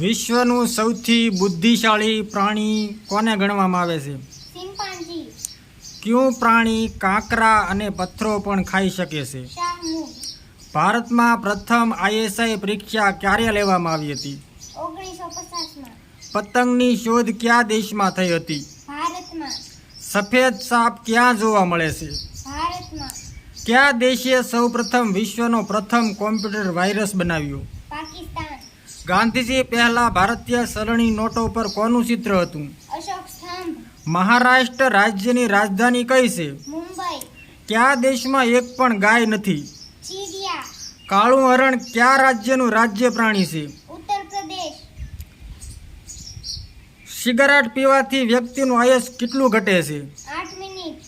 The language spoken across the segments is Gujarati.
વિશ્વનું સૌથી બુદ્ધિશાળી પ્રાણી કોને ગણવામાં આવે છે? ક્યું પ્રાણી કાંકરા અને પથ્થરો પણ ખાઈ શકે છે? ભારતમાં પ્રથમ આઈએસઆઈ પરીક્ષા ક્યારે લેવામાં આવી હતી? પતંગની શોધ કયા દેશમાં થઈ હતી? સફેદ સાપ ક્યાં જોવા મળે છે? કયા દેશે સૌપ્રથમ વિશ્વનો પ્રથમ કોમ્પ્યુટર વાયરસ બનાવ્યો? પાકિસ્તાન. ગાંધીજી પહેલા ભારતીય સરણી નોટો પર કોનું ચિત્ર હતું? અશોક સ્તંભ. મહારાષ્ટ્ર રાજ્યની રાજધાની કઈ છે? મુંબઈ. કયા દેશમાં એક પણ ગાય નથી? ચીડિયા. કાળું હરણ કયા રાજ્યનું રાજ્ય પ્રાણી છે? ઉત્તર પ્રદેશ સિગારેટ પીવાથી વ્યક્તિનું આયુષ કેટલું ઘટે છે? મિનિટ.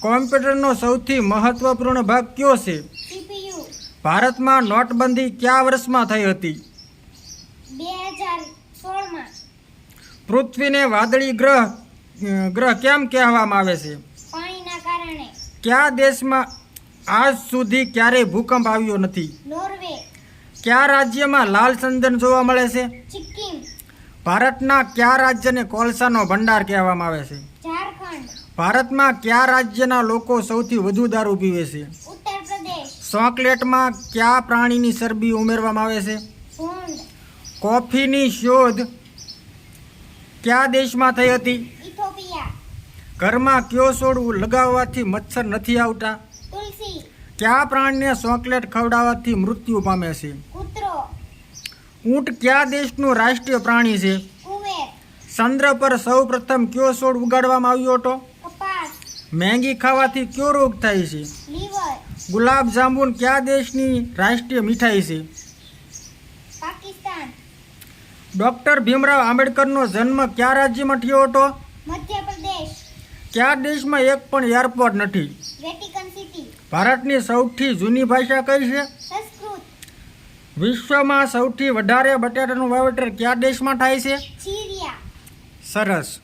કોમ્પ્યુટરનો સૌથી મહત્વપૂર્ણ ભાગ કયો છે? ભારતમાં નોટબંધી કયા વર્ષમાં થઈ હતી? સોળમાં. પૃથ્વીને વાદળી ગ્રહ ગ્રહ કેમ કહેવામાં આવે છે? પાણીના કારણે. કયા દેશમાં આજ સુધી ક્યારેય ભૂકંપ આવ્યો નથી? નોર્વે. કયા રાજ્યમાં લાલ ચંદન જોવા મળે છે? સિક્કિમ. ભારતના કયા રાજ્યને કોલસાનો ભંડાર કહેવામાં આવે છે? ઝારખંડ. ભારતમાં કયા રાજ્યના લોકો સૌથી વધુ દારૂ પીવે છે? ઉત્તર પ્રદેશ ચોકલેટમાં કયા પ્રાણીની ચરબી ઉમેરવામાં આવે છે? ભૂંડ. કોફીની શોધ કયા દેશમાં થઈ હતી? ઘરમાં કયો છોડ લગાવવાથી મચ્છર નથી આવતા? કયા પ્રાણીને ચોકલેટ ખવડાવવાથી મૃત્યુ પામે છે? ઊંટ કયા દેશનું રાષ્ટ્રીય પ્રાણી છે? ચંદ્ર પર સૌ પ્રથમ કયો છોડ ઉગાડવામાં આવ્યો હતો? મેંગી ખાવાથી કયો રોગ થાય છે? ગુલાબ જાંબુ કયા દેશની રાષ્ટ્રીય મીઠાઈ છે? પાકિસ્તાન. ડૉક્ટર ભીમરાવ આંબેડકરનો જન્મ કયા રાજ્યમાં થયો હતો? મધ્ય પ્રદેશ કયા દેશમાં એક પણ એરપોર્ટ નથી? Vatican City. ભારતની સૌથી જૂની ભાષા કઈ છે? સંસ્કૃત. વિશ્વમાં સૌથી વધારે બટાટાનું વાવેતર કયા દેશમાં થાય છે? સરસ.